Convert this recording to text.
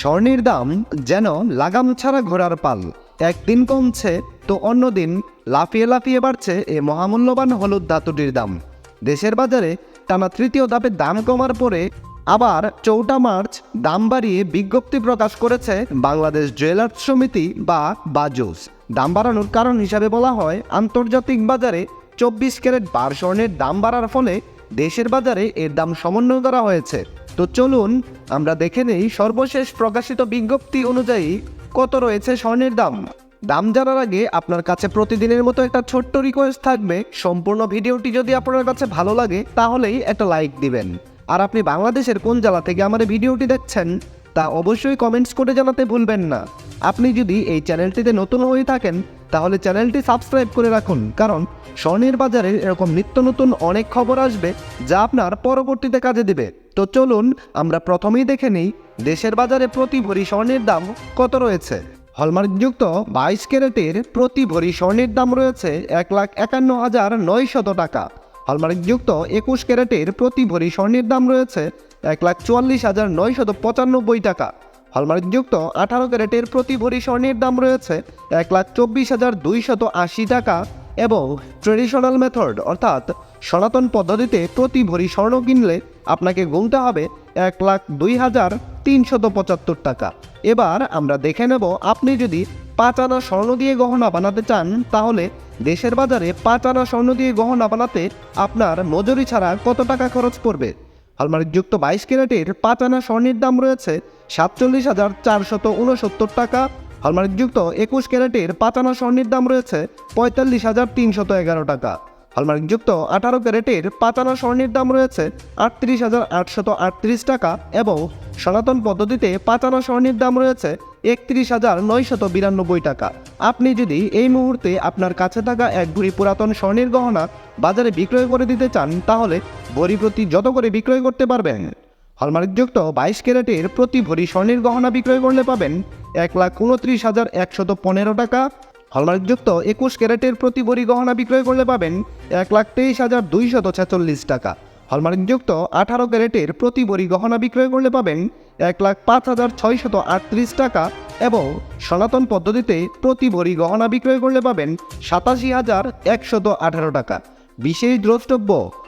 স্বর্ণের দাম যেন লাগাম ছাড়া ঘোড়ার পাল। একদিন কমছে, তো অন্যদিন লাফিয়ে লাফিয়ে বাড়ছে এ মহামূল্যবান হলুদ ধাতুটির দাম। দেশের বাজারে টানা তৃতীয় ধাপে দাম কমার পরে আবার চৌঠা মার্চ দাম বাড়িয়ে বিজ্ঞপ্তি প্রকাশ করেছে বাংলাদেশ জুয়েলার্স সমিতি বা বাজুস। দাম বাড়ানোর কারণ হিসাবে বলা হয়, আন্তর্জাতিক বাজারে চব্বিশ ক্যারেট বার স্বর্ণের দাম বাড়ার ফলে দেশের বাজারে এর দাম সমন্বয় করা হয়েছে। তো চলুন, আমরা দেখে নেই সর্বশেষ প্রকাশিত বিজ্ঞপ্তি অনুযায়ী কত রয়েছে স্বর্ণের দাম। দাম জানার আগে আপনার কাছে প্রতিদিনের মতো একটা ছোট্ট রিকোয়েস্ট থাকবে। সম্পূর্ণ ভিডিওটি যদি আপনার কাছে ভালো লাগে, তাহলেই একটা লাইক দিবেন। আর আপনি বাংলাদেশের কোন জেলা থেকে আমাদের ভিডিওটি দেখছেন, তা অবশ্যই কমেন্টস করে জানাতে ভুলবেন না। আপনি যদি এই চ্যানেলটিতে নতুন হয়ে থাকেন, তাহলে চ্যানেলটি সাবস্ক্রাইব করে রাখুন, কারণ স্বর্ণের বাজারে এরকম নিত্য নতুন অনেক খবর আসবে যা আপনার পরবর্তীতে কাজে দেবে। তো চলুন, আমরা প্রথমেই দেখে নিই দেশের বাজারে প্রতি ভরি স্বর্ণের দাম কত রয়েছে। হলমার্কযুক্ত বাইশ ক্যারেটের প্রতি ভরি স্বর্ণের দাম রয়েছে এক লাখ একান্ন হাজার নয়শত টাকা। হলমার্কযুক্ত একুশ ক্যারেটের প্রতি ভরি স্বর্ণের দাম রয়েছে এক লাখ চুয়াল্লিশ হাজার নয়শত পঁচানব্বই টাকা। হলমার্কযুক্ত আঠারো ক্যারেটের প্রতি ভরি স্বর্ণের দাম রয়েছে এক লাখ চব্বিশ হাজার দুইশত আশি টাকা এবং ট্রেডিশনাল মেথড, অর্থাৎ সনাতন পদ্ধতিতে প্রতি ভরি স্বর্ণ কিনলে আপনাকে গুনতে হবে এক লাখ দুই হাজার তিনশত পঁচাত্তর টাকা। এবার আমরা দেখে নেব, আপনি যদি পাঁচ আনা স্বর্ণ দিয়ে গহনা বানাতে চান, তাহলে দেশের বাজারে পাঁচ আনা স্বর্ণ দিয়ে গহনা বানাতে আপনার মজুরি ছাড়া কত টাকা খরচ পড়বে? হলমার্কযুক্ত বাইশ ক্যারেটের পাঁচ আনা স্বর্ণের দাম রয়েছে সাতচল্লিশ হাজার চারশত উনসত্তর টাকা। হলমার্কযুক্ত একুশ ক্যারেটের পাঁচ আনা স্বর্ণের দাম রয়েছে পঁয়তাল্লিশ হাজার তিনশত এগারো টাকা। হলমার্কযুক্ত আঠারো ক্যারেটের পাঁচ আনা স্বর্ণের দাম রয়েছে আটত্রিশ হাজার আটশত আটত্রিশ টাকা এবং সনাতন পদ্ধতিতে পাঁচ আনা স্বর্ণের দাম রয়েছে একত্রিশ হাজার নয়শত বিরানব্বই টাকা। আপনি যদি এই মুহূর্তে আপনার কাছে থাকা এক ভরি পুরাতন স্বর্ণের গহনা বাজারে বিক্রয় করে দিতে চান, তাহলে ভরি প্রতি যত করে বিক্রয় করতে পারবেন হলমার্কযুক্ত বাইশ ক্যারেটের প্রতি ভরি স্বর্ণের গহনা বিক্রয় করলে পাবেন এক লাখ উনত্রিশ হাজার একশত পনেরো টাকা। হলমার্কযুক্ত একুশ ক্যারেটের প্রতি ভরি গহনা বিক্রয় করলে পাবেন এক লাখ তেইশ হাজার দুইশত ছেচল্লিশ টাকা। হলমার্কযুক্ত আঠারো ক্যারেটের প্রতি ভরি গহনা বিক্রয় করলে পাবেন এক লাখ পাঁচ হাজার ছয়শত আটত্রিশ টাকা এবং সনাতন পদ্ধতিতে প্রতি ভরি গহনা বিক্রয় করলে পাবেন সাতাশি হাজার একশত আঠারো টাকা। বিশেষ দ্রষ্টব্য